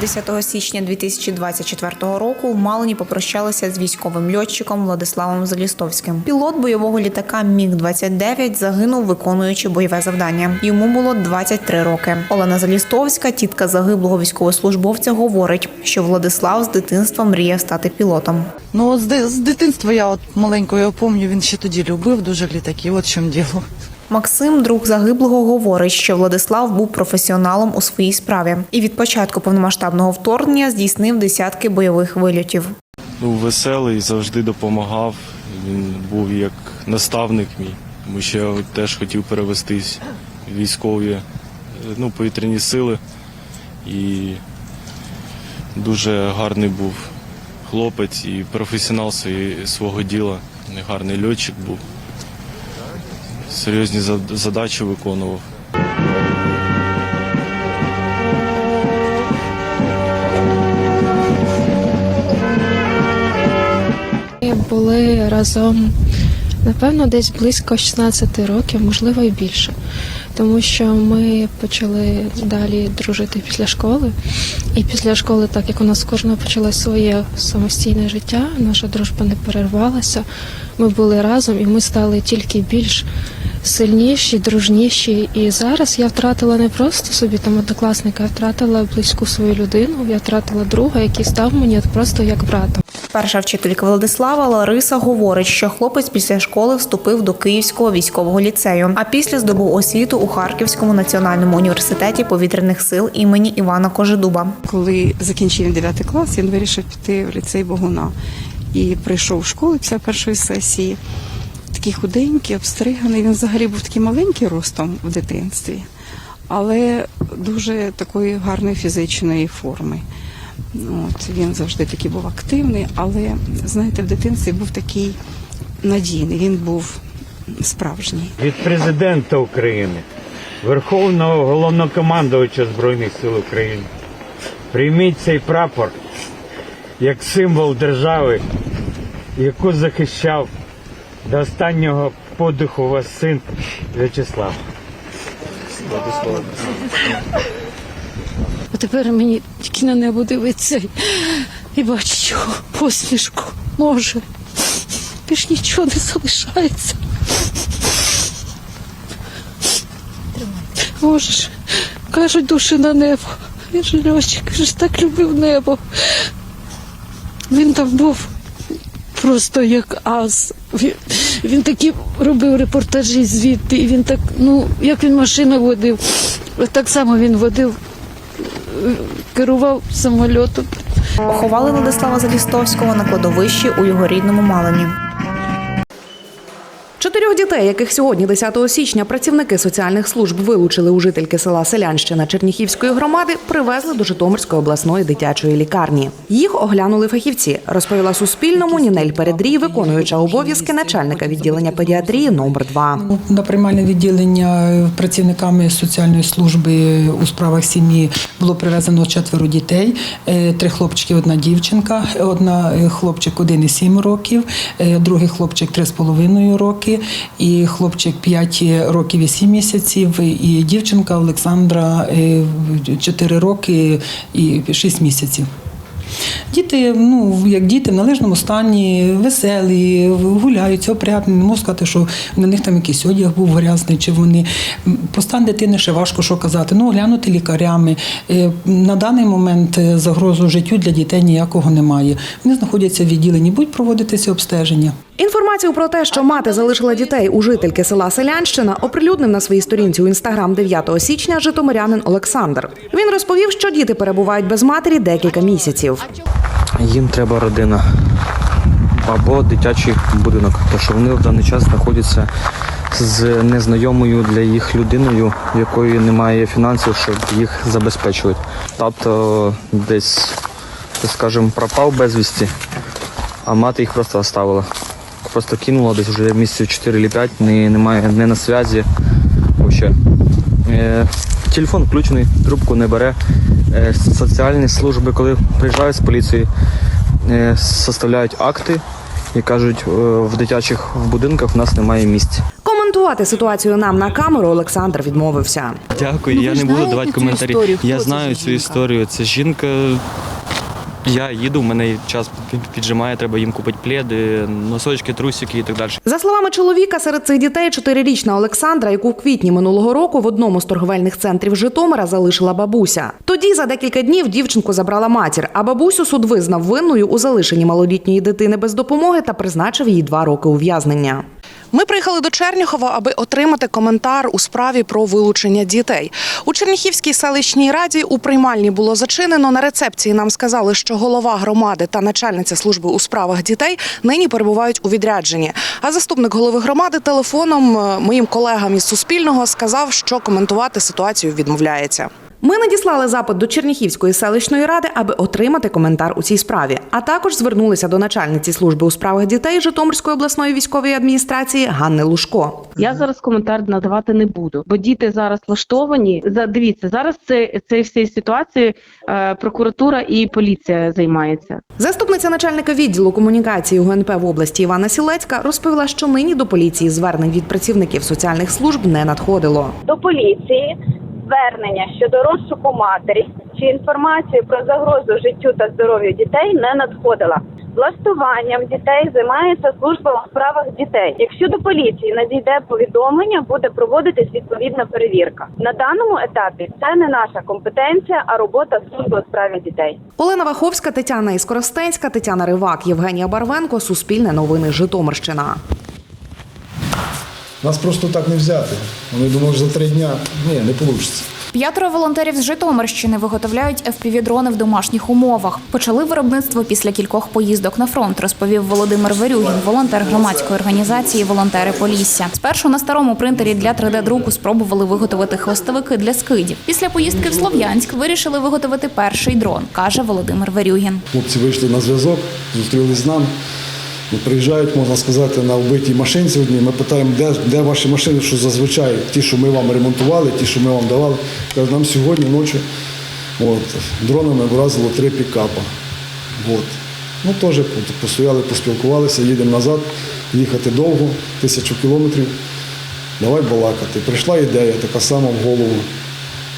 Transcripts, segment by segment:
10 січня 2024 року в Малині попрощалися з військовим льотчиком Владиславом Залістовським. Пілот бойового літака Міг 29 загинув, виконуючи бойове завдання. Йому було 23 роки. Олена Залістовська, тітка загиблого військовослужбовця, говорить, що Владислав з дитинства мріяв стати пілотом. Ну, з, ди- з дитинства я от маленькою пам'ятаю, він ще тоді любив дуже літаки. От чому діло. Максим, друг загиблого, говорить, що Владислав був професіоналом у своїй справі і від початку повномасштабного вторгнення здійснив десятки бойових вильотів. Ну, веселий, завжди допомагав. Він був як наставник мій. Тому що я теж хотів перевестись в військові е, ну, повітряні сили. І дуже гарний був хлопець і професіонал свого діла. Гарний льотчик був. Серйозні задачі виконував. Ми були разом, напевно, десь близько 16 років, можливо, і більше. Тому що ми почали далі дружити після школи. І після школи, так як у нас кожного почалось своє самостійне життя, наша дружба не перервалася. Ми були разом і ми стали тільки більш сильніші, дружніші. І зараз я втратила не просто собі там однокласника, я втратила близьку свою людину, я втратила друга, який став мені просто як братом. Перша вчителька Владислава Лариса говорить, що хлопець після школи вступив до Київського військового ліцею, а після здобув освіту у Харківському національному університеті повітряних сил імені Івана Кожедуба. Коли закінчив 9 клас, він вирішив піти в ліцей Богуна і прийшов в школу після першої сесії. Такий худенький, обстриганий. Він взагалі був такий маленький ростом в дитинстві, але дуже такої гарної фізичної форми. От, він завжди такий був активний, але знаєте, в дитинстві був такий надійний, він був справжній. від президента України, Верховного головнокомандувача Збройних сил України. Прийміть цей прапор як символ держави, яку захищав до останнього подиху вас син В'ячеслав. Тепер мені тільки на небо дивиться і- бачу його посмішку. Може. Більш нічого не залишається. Можеш. Кажуть, душі на небо. Він же він ж так любив небо. Він там був просто як ас. Він, він такі робив репортажі звідти, і він так, ну, як він машину водив, так само він водив керував самольотом. Поховали Владислава Залістовського на кладовищі у його рідному Малині. Чотирьох дітей, яких сьогодні, 10 січня, працівники соціальних служб вилучили у жительки села Селянщина Черніхівської громади, привезли до Житомирської обласної дитячої лікарні. Їх оглянули фахівці, розповіла Суспільному Нінель Передрій, виконуюча обов'язки начальника відділення педіатрії номер 2 На приймальне відділення працівниками соціальної служби у справах сім'ї було привезено четверо дітей: Е, три хлопчики, одна дівчинка, одна е, хлопчик 1,7 років, е, другий хлопчик 3,5 роки, і хлопчик 5 років і 7 місяців, і дівчинка Олександра 4 роки і 6 місяців. Діти, ну як діти в належному стані, веселі, гуляються, опрятні. Не можу сказати, що на них там якийсь одяг був грязний, чи вони М, про стан дитини ще важко що казати. Ну, оглянути лікарями. Е, На даний момент е, загрозу життю для дітей ніякого немає. Вони знаходяться в відділенні, будуть проводитися обстеження. Інформацію про те, що мати залишила дітей у жительки села Селянщина, оприлюднив на своїй сторінці у інстаграм 9 січня житомирянин Олександр. Він розповів, що діти перебувають без матері декілька місяців. Їм треба родина або дитячий будинок, тому що вони в даний час знаходяться з незнайомою для їх людиною, якої немає фінансів, щоб їх забезпечувати. Тато десь, скажімо, пропав безвісті, а мати їх просто оставила. Просто кинула десь вже місяців 4 чи 5, не, немає не на зв'язі. Е, телефон включений, трубку не бере. Е, соціальні служби, коли приїжджають з поліції, е, составляють акти і кажуть, е, в дитячих будинках в нас немає місць. Коментувати ситуацію нам на камеру Олександр відмовився. Дякую, Ну, я не буду давати коментарі. історію? Я знаю цю жінка? історію. Це жінка. Я їду, в мене час піджимає, треба їм купити пледи, носочки, трусики і так далі. За словами чоловіка, серед цих дітей чотирирічна Олександра, яку в квітні минулого року в одному з торговельних центрів Житомира залишила бабуся. Тоді за декілька днів дівчинку забрала матір, а бабусю суд визнав винною у залишенні малолітньої дитини без допомоги та призначив їй два роки ув'язнення. Ми приїхали до Черніхова, аби отримати коментар у справі про вилучення дітей. У Черніхівській селищній раді у приймальні було зачинено. На рецепції нам сказали, що голова громади та начальниця служби у справах дітей нині перебувають у відрядженні. А заступник голови громади телефоном е, моїм колегам із Суспільного сказав, що коментувати ситуацію відмовляється. Ми надіслали запит до Черніхівської селищної ради, аби отримати коментар у цій справі. А також звернулися до начальниці служби у справах дітей Житомирської обласної військової адміністрації Ганни Лушко. Я зараз коментар надавати не буду, бо діти зараз влаштовані. За дивіться, зараз це цією всією ситуацією е, прокуратура і поліція займається. Заступниця начальника відділу комунікації ГУНП в області Івана Сілецька розповіла, що нині до поліції звернень від працівників соціальних служб не надходило. до поліції звернення щодо розшуку матері чи інформацію про загрозу життю та здоров'ю дітей не надходила. Влаштуванням дітей займається служба у справах дітей. Якщо до поліції надійде повідомлення, буде проводитись відповідна перевірка. На даному етапі це не наша компетенція, а робота служби у справі дітей. Олена Ваховська, Тетяна Іскоростенська, Тетяна Ривак, Євгенія Барвенко. Суспільне новини Житомирщина. Нас просто так не взяти. Вони думали, що за три дня ні, не вийде. П'ятеро волонтерів з Житомирщини виготовляють FPV-дрони в домашніх умовах. Почали виробництво після кількох поїздок на фронт, розповів Володимир Верюгін, волонтер громадської організації Волонтери Полісся. Спершу на старому принтері для 3D-друку спробували виготовити хвостовики для скидів. Після поїздки в Слов'янськ вирішили виготовити перший дрон, каже Володимир Верюгін. Хлопці вийшли на зв'язок, зустрілись з нами. І приїжджають, можна сказати, на вбитій машинці одній. Ми питаємо, де, де ваші машини, що зазвичай ті, що ми вам ремонтували, ті, що ми вам давали. Кажуть, нам сьогодні ночі от, дронами вразило три пікапа. От. Ну, теж постояли, поспілкувалися, їдемо назад, їхати довго, тисячу кілометрів. Давай балакати. Прийшла ідея така сама в голову,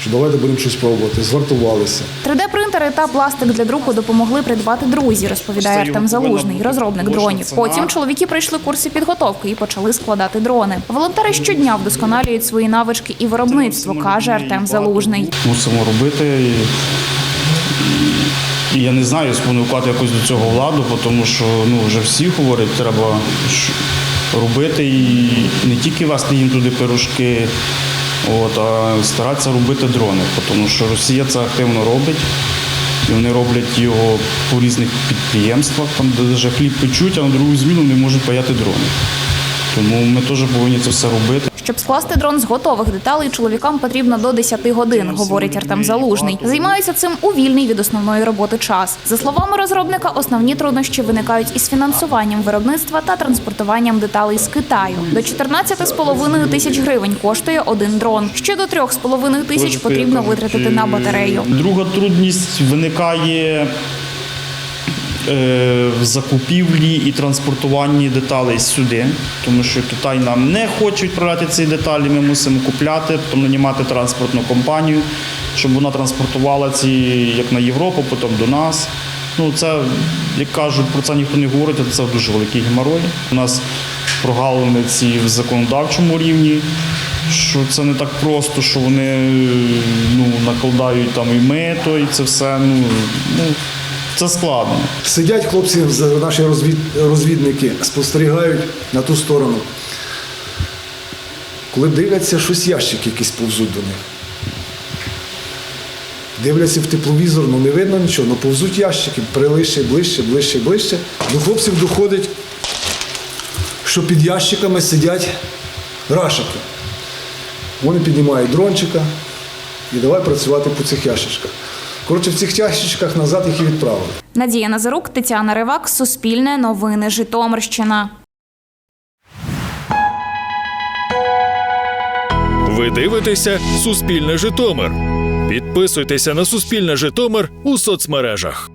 що давайте будемо щось пробувати. Звартувалися. 3D-принтери та пластик для друку допомогли придбати друзі, розповідає Артем Залужний, розробник дронів. Потім чоловіки пройшли курси підготовки і почали складати дрони. Волонтери щодня вдосконалюють свої навички і виробництво, каже Артем Залужний. мусимо робити. І, я не знаю, спонукати якось до цього владу, бо тому що ну, вже всі говорять, треба робити і не тільки вести їм туди пирожки, от, а старатися робити дрони, тому що Росія це активно робить. І вони роблять його по різних підприємствах, там де вже хліб печуть, а на другу зміну не можуть паяти дрони. Тому ми теж повинні це все робити. Щоб скласти дрон з готових деталей, чоловікам потрібно до 10 годин, говорить Артем Залужний. Займаються цим у вільний від основної роботи час. За словами розробника, основні труднощі виникають із фінансуванням виробництва та транспортуванням деталей з Китаю. До 14,5 тисяч гривень коштує один дрон. Ще до 3,5 тисяч потрібно витратити на батарею. Друга трудність виникає в закупівлі і транспортуванні деталей сюди, тому що Китай нам не хоче відправляти ці деталі. Ми мусимо купляти, потім нанімати транспортну компанію, щоб вона транспортувала ці як на Європу, потім до нас. Ну, це, як кажуть, про це ніхто не говорить, але це дуже великий геморой. У нас прогалини ці в законодавчому рівні, що це не так просто, що вони ну, накладають там і мито, і це все. Ну, ну, це складно. Сидять хлопці, наші розвід, розвідники, спостерігають на ту сторону. Коли дивляться, щось ящики якісь повзуть до них. Дивляться в тепловізор, ну не видно нічого, ну повзуть ящики, прилише, ближче, ближче, ближче. До хлопців доходить, що під ящиками сидять рашики. Вони піднімають дрончика і давай працювати по цих ящичках. Коротше, в цих тящичках назад їх і відправили. Надія Назарук, Тетяна Ривак, Суспільне новини Житомирщина. Ви дивитеся Суспільне Житомир. Підписуйтеся на Суспільне Житомир у соцмережах.